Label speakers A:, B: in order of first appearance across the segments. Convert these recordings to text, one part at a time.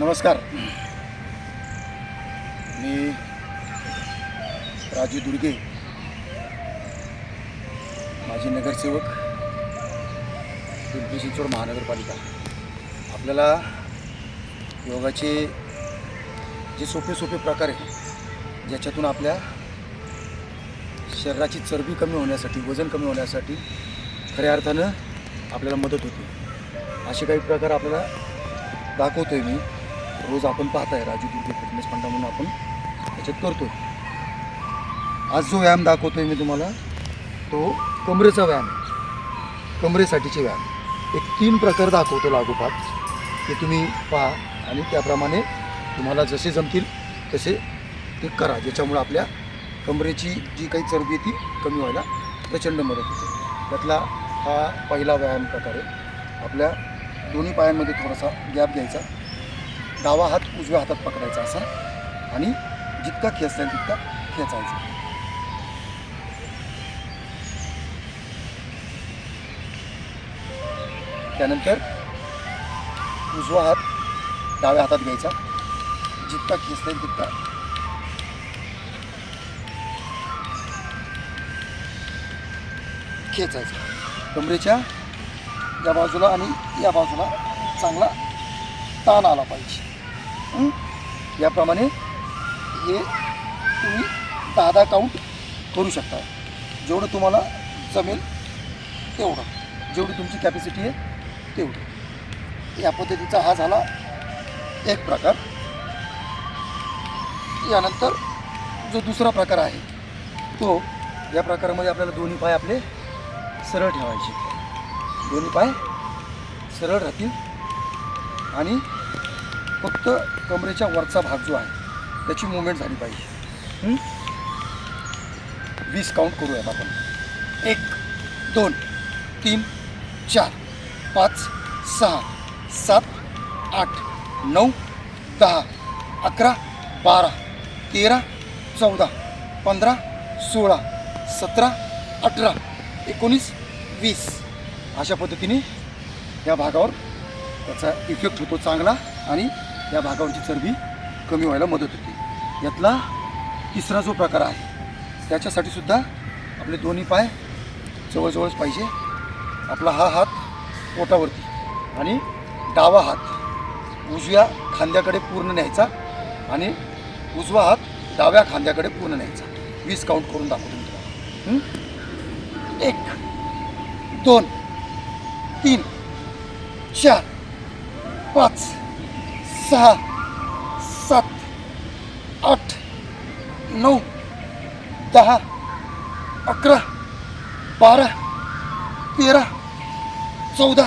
A: नमस्कार. मी राजू दुर्गे माजी नगरसेवक पिंपरी चिंचवड महानगरपालिका. आपल्याला योगाचे जे सोपे सोपे प्रकार आहेत ज्याच्यातून आपल्या शरीराची चरबी कमी होण्यासाठी वजन कमी होण्यासाठी खऱ्या अर्थानं आपल्याला मदत होते. असे काही प्रकार आपल्याला दाखवतो आहे मी. रोज आपण पाहताय राजू दुर्गे फिटनेस फंडा म्हणून आपण त्याच्यात करतो आज जो व्यायाम दाखवतो आहे मी तुम्हाला तो कमरेचा व्यायाम कमरेसाठीचे व्यायाम. एक तीन प्रकार दाखवतो लागोपाठ. ते तुम्ही पहा आणि त्याप्रमाणे तुम्हाला जसे जमतील तसे ते करा ज्याच्यामुळे आपल्या कमरेची जी काही चरबी आहे ती कमी व्हायला प्रचंड मदत होते. त्यातला हा पहिला व्यायाम प्रकार आहे. आपल्या दोन्ही पायांमध्ये थोडासा गॅप घ्यायचा. डावा हात उजव्या हातात पकडायचा असा आणि जितका खेचता येईल तितका खेचायचा त्यानंतर उजवा हात डाव्या हातात घ्यायचा. जितका खेचता येईल तितका खेचायचा कमरेच्या या बाजूला आणि या बाजूला चांगला ताण आला पाहिजे. याप्रमाणे हे तुम्ही दहा दहा काउंट करू शकता. जेवढं तुम्हाला जमेल तेवढं. जेवढी तुमची कॅपॅसिटी आहे तेवढी. या पद्धतीचा हा झाला एक प्रकार. यानंतर जो दुसरा प्रकार आहे तो या प्रकारामध्ये आपल्याला दोन्ही पाय आपले सरळ ठेवायचे. दोन्ही पाय सरळ राहतील. आणि फक्त कमरेच्या वरचा भाग जो आहे त्याची मुवमेंट झाली पाहिजे. वीस काउंट करूयात आपण. एक दोन तीन चार पाच सहा सात आठ नऊ दहा अकरा बारा तेरा चौदा पंधरा सोळा सतरा अठरा एकोणीस वीस. अशा पद्धतीने या भागावर त्याचा इफेक्ट होतो चांगला आणि या भागावरची चरबी कमी व्हायला मदत होते. यातला तिसरा जो प्रकार आहे त्याच्यासाठी सुद्धा आपले दोन्ही पाय जवळजवळच पाहिजे. आपला हा हात पोटावरती आणि डावा हात उजव्या खांद्याकडे पूर्ण न्यायचा आणि उजवा हात डाव्या खांद्याकडे पूर्ण न्यायचा. वीस काउंट करून दाखवतो मी तुम्हाला. एक दोन तीन चार. पाच सहा सात आठ नऊ दहा अकरा बारा तेरा चौदा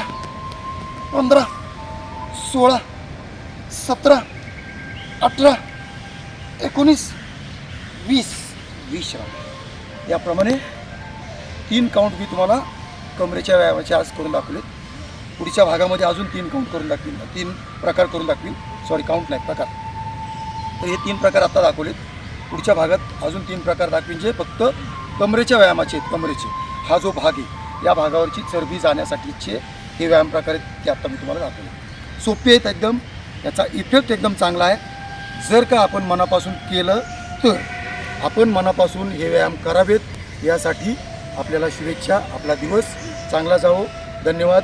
A: पंधरा सोळा सतरा अठरा एकोणीस वीस. वीस राऊंड याप्रमाणे तीन काउंट मी तुम्हाला कमरेच्या व्यायामाचे आज करून दाखवले पुढच्या भागामध्ये अजून तीन काउंट करून दाखवीन तीन प्रकार करून दाखवीन सॉरी काउंट नाही प्रकार. तर हे तीन प्रकार आता दाखवलेत. पुढच्या भागात अजून तीन प्रकार दाखवीन जे फक्त कमरेच्या व्यायामाचे आहेत कमरेचे. हा जो भाग आहे या भागावरची चरबी जाण्यासाठीचे हे व्यायाम प्रकार आहेत ते आत्ता मी तुम्हाला दाखवले सोपे आहेत एकदम. याचा इफेक्ट एकदम चांगला आहे. जर का आपण मनापासून केलं तर आपण मनापासून हे व्यायाम करावेत. यासाठी आपल्याला शुभेच्छा आपला दिवस चांगला जावो. धन्यवाद.